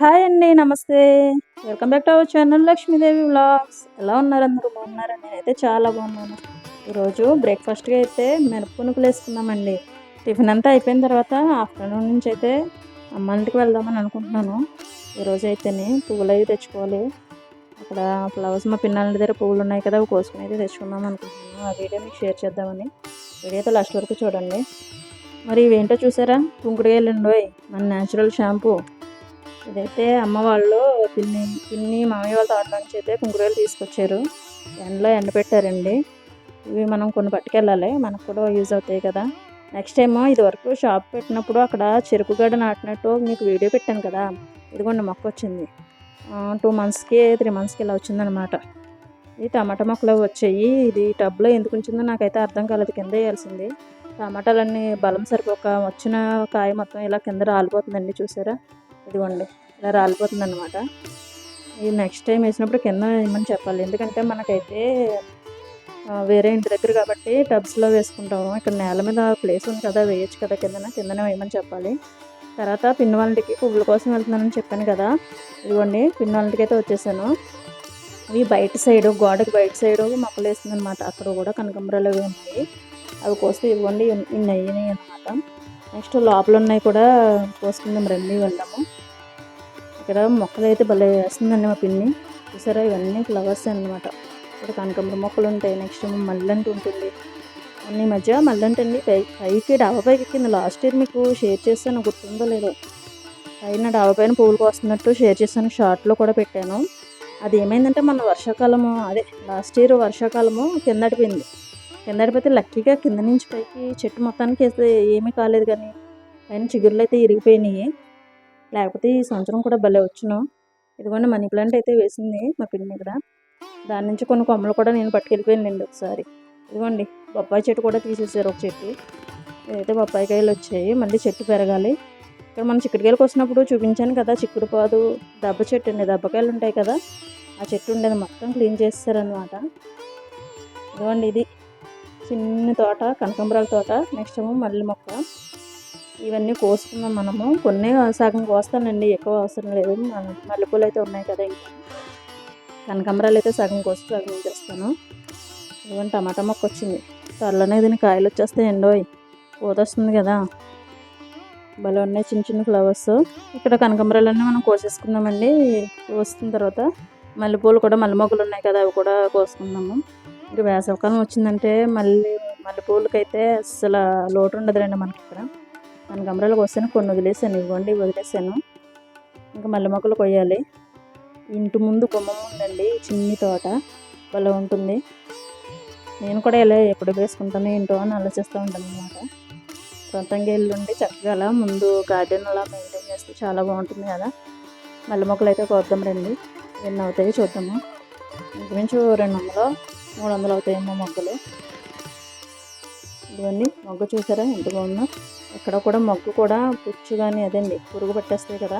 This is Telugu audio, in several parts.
హాయ్ అండి నమస్తే. Welcome back to our channel Lakshmidevi vlogs. ఎలా ఉన్నారు అందరూ? బాగున్నారా? నేనైతే చాలా బాగున్నాను. ఈరోజు బ్రేక్ఫాస్ట్గా అయితే మినప్పునుకులు వేసుకున్నామండి టిఫిన్ అంతా అయిపోయిన తర్వాత ఆఫ్టర్నూన్ నుంచి అయితే అమ్మ ఇంటికి వెళ్దామని అనుకుంటున్నాను. ఈరోజు అయితేనే పువ్వులు అవి తెచ్చుకోవాలి. అక్కడ ఫ్లవర్స్ మా పిన్నల దగ్గర పువ్వులు ఉన్నాయి కదా అవి కోసుకుని అయితే తెచ్చుకుందాం అనుకుంటున్నాను. ఆ వీడియో మీకు షేర్ చేద్దామని. వీడియో అయితే లాస్ట్ వరకు చూడండి. మరి ఇవేంటో చూసారా? కుంకుడుగాయలండి మన న్యాచురల్ షాంపూ. ఇదైతే అమ్మ వాళ్ళు పిన్ని పిన్ని మామయ్య వాళ్ళ తోట నుంచి అయితే కుంకురేలు తీసుకొచ్చారు. ఎండలో ఎండ పెట్టారండి. ఇవి మనం కొన్ని పట్టుకెళ్ళాలి. మనకు కూడా యూజ్ అవుతాయి కదా. నెక్స్ట్ ఏమో ఇది వరకు షాప్ పెట్టినప్పుడు అక్కడ చెరుకు గడ్డ నాటినట్టు మీకు వీడియో పెట్టాను కదా. ఇదిగోండి మొక్క వచ్చింది. టూ మంత్స్కి త్రీ మంత్స్కి ఇలా వచ్చిందనమాట ఇది టమాటా మొక్కలు వచ్చాయి. ఇది టబ్లో ఎందుకు ఉంచిందో నాకైతే అర్థం కాలేదు. కింద వేయాల్సింది. టమాటాలన్నీ బలం సరిపోక వచ్చిన కాయ మొత్తం ఇలా కింద రాలిపోతుందండి. చూసారా? ఇదిగోండి. ఇలా రాలిపోతుంది అనమాట ఇది నెక్స్ట్ టైం వేసినప్పుడు కింద వేయమని చెప్పాలి? ఎందుకంటే మనకైతే వేరే ఇంటి దగ్గర కాబట్టి టబ్స్లో వేసుకుంటాము. ఇక్కడ నేల మీద ప్లేస్ ఉంది కదా వేయచ్చు కదా కిందన కిందనే వేయమని చెప్పాలి. తర్వాత పిన్నవాళ్ళకి పువ్వుల కోసం వెళ్తున్నానని చెప్పాను కదా ఇదిగోండి పిన్ని అయితే వచ్చేసాను. ఇవి బయట సైడు గోడకి బయట సైడు మొక్కలు వేస్తుంది అనమాట అక్కడ కూడా కనకంబరాలు అవి ఉన్నాయి. అవి కోస్తే ఇవ్వండి ఇన్ని అయ్యినాయి అనమాట నెక్స్ట్ లోపల ఉన్నాయి కూడా కోసుకుందాం రండి వెళ్దాము. ఇక్కడ మొక్కలు అయితే భలే వేస్తుందండి మా పిన్ని. చూసారా? ఇవన్నీ ఫ్లవర్స్ అన్నమాట. ఇక్కడ కనకంబర మొక్కలు ఉంటాయి. నెక్స్ట్ మల్లంటి ఉంటుంది. అన్ని మధ్య మల్లంటి అండి పై పైకి డాబా పైకి ఎక్కింది లాస్ట్ ఇయర్ మీకు షేర్ చేస్తాను గుర్తుందో లేదో? పైన డాబా పైన పువ్వులు కోస్తున్నట్టు షేర్ చేశాను. షార్ట్లో కూడా పెట్టాను. అది ఏమైందంటే మన వర్షాకాలము అదే లాస్ట్ ఇయర్ వర్షాకాలము కిందడిపోయింది కిందడిపోతే లక్కీగా కింద నుంచి పైకి చెట్టు మొత్తానికి వేస్తే ఏమీ కాలేదు కానీ పైన చిగుర్లు అయితే ఇరిగిపోయినాయి. లేకపోతే ఈ సంవత్సరం కూడా భలే వచ్చును. ఇదిగోండి మనీ ప్లాంట్ అయితే వేసింది మా పిన్ని ఇక్కడ దాని నుంచి కొన్ని కొమ్మలు కూడా నేను పట్టుకెళ్ళిపోయానండి ఒకసారి. ఇదిగోండి బొప్పాయి చెట్టు కూడా తీసేసారు ఒక చెట్టు. ఇదైతే బొప్పాయి కాయలు వచ్చాయి మళ్ళీ చెట్టు పెరగాలి. ఇక్కడ మనం చిక్కుడుకాయలకు వచ్చినప్పుడు చూపించాను కదా చిక్కుడు పాదు దెబ్బ చెట్టు అండి. దెబ్బకాయలు ఉంటాయి కదా ఆ చెట్టు ఉండేది మొత్తం క్లీన్ చేస్తారనమాట ఇదిగోండి ఇది. చిన్న తోట కనకంబరాల తోట నెక్స్ట్ ఏమో మల్లె మొక్క. ఇవన్నీ కోసుకుందాం మనము. కొన్ని సగం కోస్తానండి ఎక్కువ అవసరం లేదు. మల్లెపూలు అయితే ఉన్నాయి కదా ఇంకా. కనకాంబరాలు అయితే సగం కోసి సగం చేస్తాను. ఇవన్నీ టమాటా మొక్క వచ్చింది. త్వరలోనే దీని కాయలు వచ్చేస్తాయి ఎండోయ్ పూత వస్తుంది కదా. భలే ఉన్నాయి చిన్న చిన్న ఫ్లవర్స్. ఇక్కడ కనకాంబరాలన్నీ మనం కోసేసుకుందామండి. కోసిన తర్వాత మల్లెపూలు కూడా మల్లె మొగ్గలు ఉన్నాయి కదా అవి కూడా కోసుకుందాము. ఇంకా వేసవకాలం వచ్చిందంటే మళ్ళీ మల్లెపూలకైతే అసలు లోటు ఉండదులేండి మనకి ఇక్కడ. కనకాంబరాలు కోసాను కొన్ని వదిలేసాను. ఇవ్వండి వదిలేసాను. ఇంకా మల్లె మొక్కలు కొయ్యాలి. ఇంటి ముందు గుమ్మం ఉందండి చిన్ని తోట భలే ఉంటుంది. నేను కూడా ఇలా ఎప్పుడు వేసుకుంటాను ఏంటో అని ఆలోచిస్తూ ఉంటాను అనమాట సొంతంగా ఎల్లుండి చక్కగా అలా ముందు గార్డెన్ అలా మెయింటైన్ చేస్తే చాలా బాగుంటుంది కదా. మల్లె మొక్కలు అయితే కోద్దాం రండి. ఎన్ని అవుతాయి చూద్దాము. ఇంచుమించు రెండు వందలు మూడు వందలు అవుతాయేమో మొక్కలు. ఇవన్నీ మొగ్గ చూసారా? ఎంత బాగుందో. ఎక్కడ కూడా మొగ్గు కూడా పుచ్చు కానీ అదండి పురుగు పట్టేస్తాయి కదా.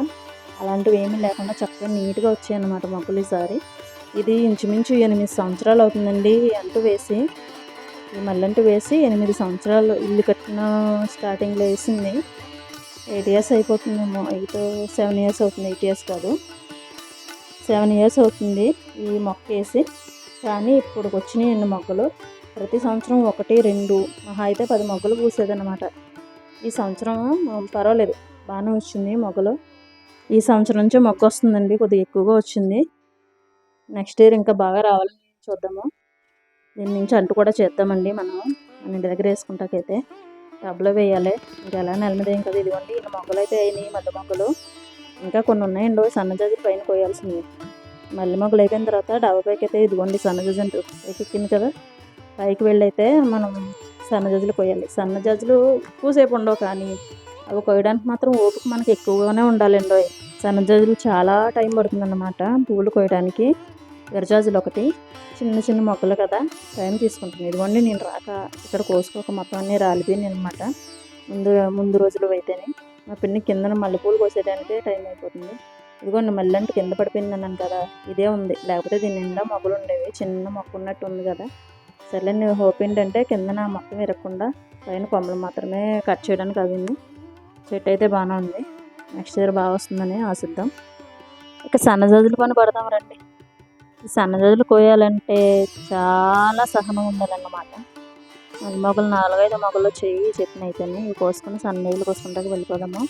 అలాంటివి ఏమీ లేకుండా చక్కగా నీట్గా వచ్చాయి అన్నమాట ఈసారి. ఇది ఇంచుమించు ఎనిమిది సంవత్సరాలు అవుతుందండి ఎంత వేసి. ఈ మల్లంటి వేసి ఎనిమిది సంవత్సరాలు ఇల్లు కట్టిన స్టార్టింగ్లో వేసింది. ఎయిట్ ఇయర్స్ అయిపోతుందేమో ఎయిట్ సెవెన్ ఇయర్స్ అవుతుంది ఎయిట్ ఇయర్స్ కాదు. సెవెన్ ఇయర్స్ అవుతుంది ఈ మొక్క వేసి. కానీ ఇప్పుడు వచ్చినాయి ఎన్ని మొక్కలు ప్రతి సంవత్సరం ఒకటి రెండు మహా అయితే పది మొగ్గలు పూసేదన్నమాట. ఈ సంవత్సరం పర్వాలేదు. బాగానే వచ్చింది మొగ్గలు. ఈ సంవత్సరం నుంచే మొక్క వస్తుందండి కొద్దిగా ఎక్కువగా వచ్చింది. నెక్స్ట్ ఇయర్ ఇంకా బాగా రావాలని చూద్దాము. దీని నుంచి అంటు కూడా చేద్దామండి మనం. మన ఇంటి దగ్గర వేసుకుంటాకైతే టబ్లో వేయాలి. ఇంకా ఎలా నెల మీద ఏం కదా ఇదిగోండి ఇన్ని మొగ్గలు అయితే అయినాయి మల్లె మొగ్గలు. ఇంకా కొన్ని ఉన్నాయండి సన్నజాజి పైన కోయాల్సినవి మల్లె మొగ్గలు అయిపోయిన తర్వాత డబ్బా పైకి అయితే ఇదిగోండి సన్నజాజి అంటూ. పైకి ఎక్కింది కదా పైకి వెళ్ళి అయితే మనం సన్నజాజులు కోయాలి సన్నజాజులు ఎక్కువసేపు ఉండవు కానీ అవి కోయడానికి మాత్రం ఓపిక మనకి ఎక్కువగానే ఉండాలండి. సన్నజాజులు చాలా టైం పడుతుందన్నమాట పువ్వులు కోయడానికి విరజాజులు ఒకటి చిన్న చిన్న మొక్కలు కదా టైం తీసుకుంటుంది. ఇదిగోండి నేను రాక ఇక్కడ కోసుకోక మొత్తం అన్నీ రాలిపోయింది అనమాట ముందు ముందు రోజులు అయితేనే. మా పిన్ని కిందన మల్లెపూలు కోసేయడానికే టైం అయిపోతుంది. ఇదిగోండి మళ్ళీ కింద పడిపోయింది అన్నాను కదా ఇదే ఉంది. లేకపోతే దీని నిండా మొక్కలు ఉండేవి. చిన్న మొక్క ఉన్నట్టు ఉంది కదా. సర్లే హోప్ ఏంటంటే కిందన మొత్తం ఇరగకుండా పైన కొమ్మలు మాత్రమే కట్ చేయడానికి అవింది. చెట్టు అయితే బాగానే ఉంది. నెక్స్ట్ ఇయర్ బాగా వస్తుందని ఆశిద్దాం. ఇక సన్నజాజులు పని పడదాం రండి. సన్నజాజులు కోయాలంటే చాలా సహనం ఉండాలన్నమాట. అది మొగలు నాలుగైదు మొగలు చెయ్యి చెప్పిన అయితేనే ఇవి కోసుకుని సన్నజాజులు కోసుకుంటాక వెళ్ళిపోదాము.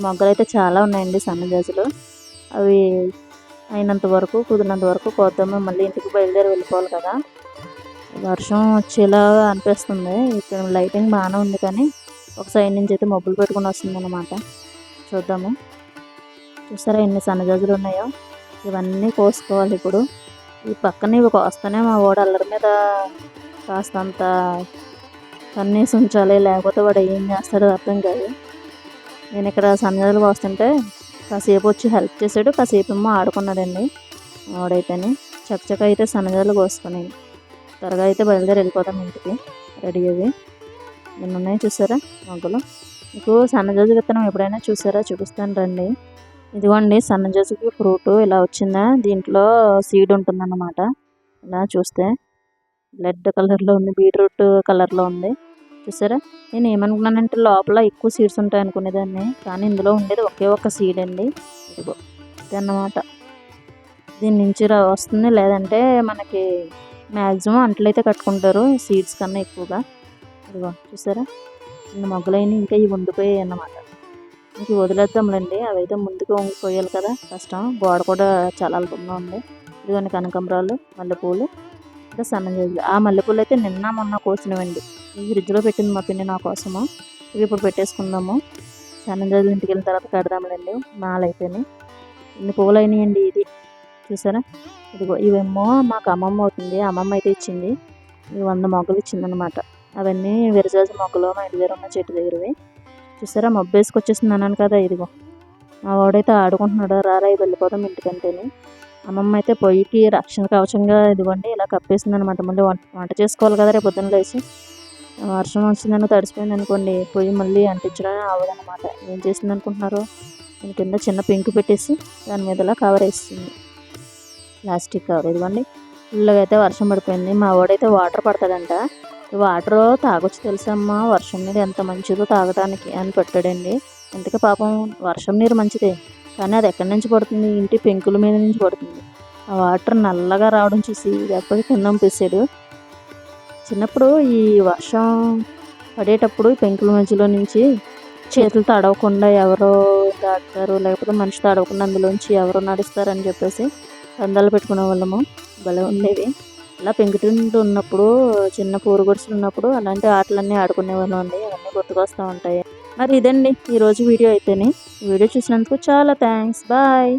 మొగ్గలు అయితే చాలా ఉన్నాయండి సన్నజాజులు అవి అయినంత వరకు కుదిరినంత వరకు కోద్దాము. మళ్ళీ ఇంటికి బయలుదేరి వెళ్ళిపోవాలి కదా. వర్షం వచ్చేలా అనిపిస్తుంది. ఇక్కడ లైటింగ్ బాగానే ఉంది కానీ ఒక సైడ్ నుంచి అయితే మబ్బులు పెట్టుకుని వస్తుంది అనమాట చూద్దాము. చూసారా ఎన్ని సన్నజాజులు ఉన్నాయో? ఇవన్నీ కోసుకోవాలి ఇప్పుడు. ఈ పక్కన ఇవి కోస్తేనే మా వాడు అల్లరి మీద కాస్తంత కన్నీసి ఉంచాలి లేకపోతే వాడు ఏం చేస్తాడో అర్థం కాదు. నేను ఇక్కడ సన్నజాజులు కోస్తుంటే కాసేపు వచ్చి హెల్ప్ చేశాడు కాసేపు ఏమో ఆడుకున్నాడండి. వాడైతేనే. చక్కచక్క అయితే సన్నజాజులు కోసుకునేవి త్వరగా అయితే బయలుదేరి వెళ్ళిపోతాం ఇంటికి. రెడీ అయ్యి. నిన్న ఉన్నాయి చూసారా? మొగ్గలు మీకు సన్నజాజి విత్తనం ఎప్పుడైనా చూసారా? చూపిస్తాను రండి. ఇదిగోండి సన్నజాజికి ఫ్రూట్ ఇలా వచ్చిందా? దీంట్లో సీడ్ ఉంటుందన్నమాట. ఇలా చూస్తే. రెడ్ కలర్లో ఉంది బీట్రూట్ కలర్లో ఉంది. చూసారా? నేను ఏమనుకున్నానంటే లోపల ఎక్కువ సీడ్స్ ఉంటాయి అనుకునేదాన్ని. కానీ ఇందులో ఉండేది ఒకే ఒక్క సీడ్ అండి. ఇదిగో అన్నమాట దీని నుంచి వస్తుంది. లేదంటే మనకి మ్యాక్సిమం అంట్లయితే కట్టుకుంటారు సీడ్స్ కన్నా ఎక్కువగా. ఇదిగో చూసారా? ఇంకా మొగ్గలైన ఇంకా ఇవి ఉండిపోయాయి అన్నమాట. ఇంక వదిలేద్దాంలేండి అవైతే ముందుకు వంగిపోయాలి కదా. కష్టం గోడ కూడా చాలా అల్పంగా ఉంది. ఇదిగోని కనకంబరాలు మల్లెపూలు. ఇంకా సన్నజాజులు ఆ మల్లెపూలు అయితే నిన్న మొన్న కోసినవండి. ఈ ఫ్రిడ్జ్లో పెట్టింది మా పిన్ని నా కోసము. ఇవి ఇప్పుడు పెట్టేసుకుందాము. సన్నజాజులు ఇంటికి వెళ్ళిన తర్వాత కడదాంలేండి. మాలైపోయినాయి ఇన్ని పూలు అయినాయండి ఇది చూసారా? ఇదిగో ఇవేమో మాకు అమ్మమ్మ అవుతుంది అమ్మమ్మ అయితే ఇచ్చింది. ఇవి వంద మొగ్గలు ఇచ్చిందనమాట అవన్నీ విరజాజి మొగ్గలు మా ఇంటి దగ్గర ఉన్న చెట్టు దగ్గరవి. చూసారా మబ్బు వేసుకొచ్చేసింది అన్నాను కదా ఇదిగో. మా వాడైతే ఆడుకుంటున్నాడు రారా ఇది వెళ్ళిపోదాం ఇంటికంటేనే అమ్మమ్మ అయితే పొయ్యికి రక్షణ కవచంగా ఇదిగోండి ఇలా కప్పేసింది అనమాట మళ్ళీ వంట వంట చేసుకోవాలి కదా రేపు పొద్దున్న లేచి. వర్షం వచ్చిందని తడిసిపోయింది అనుకోండి పొయ్యి మళ్ళీ అంటించడం అవ్వదనమాట ఏం చేసింది అనుకుంటున్నారు దాని కింద చిన్న పెంకు పెట్టేసి దాని మీదలా కవర్ వేస్తుంది ప్లాస్టిక్ కవర్. ఇదిగోండి ఫుల్గా అయితే వర్షం పడిపోయింది. మా వాడైతే వాటర్ పడతాడంట. వాటర్ తాగొచ్చు తెలుసమ్మా వర్షం నీరు ఎంత మంచిదో తాగడానికి అని పెట్టాడండి. అందుకే పాపం వర్షం నీరు మంచిదే కానీ అది ఎక్కడి నుంచి పడుతుంది? ఇంటి పెంకుల మీద నుంచి పడుతుంది. ఆ వాటర్ నల్లగా రావడం చూసి ఎప్పటి కింద పంపేశాడు చిన్నప్పుడు ఈ వర్షం పడేటప్పుడు పెంకుల మధ్యలో నుంచి చేతులు తడవకుండా ఎవరో దాటుతారు లేకపోతే మనిషి తడవకుండా అందులోంచి ఎవరో నడుస్తారని చెప్పేసి పందాలు పెట్టుకునే వాళ్ళము. భలే ఉండేవి. ఇలా పెంకుటింటి ఉన్నప్పుడు చిన్న పూరుగుడుసులు ఉన్నప్పుడు అలాంటి ఆటలన్నీ ఆడుకునే వాళ్ళం అండి. అవన్నీ గుర్తుకొస్తూ ఉంటాయి. మరి ఇదండి. ఈరోజు వీడియో అయితేనే. వీడియో చూసినందుకు చాలా థ్యాంక్స్. బాయ్.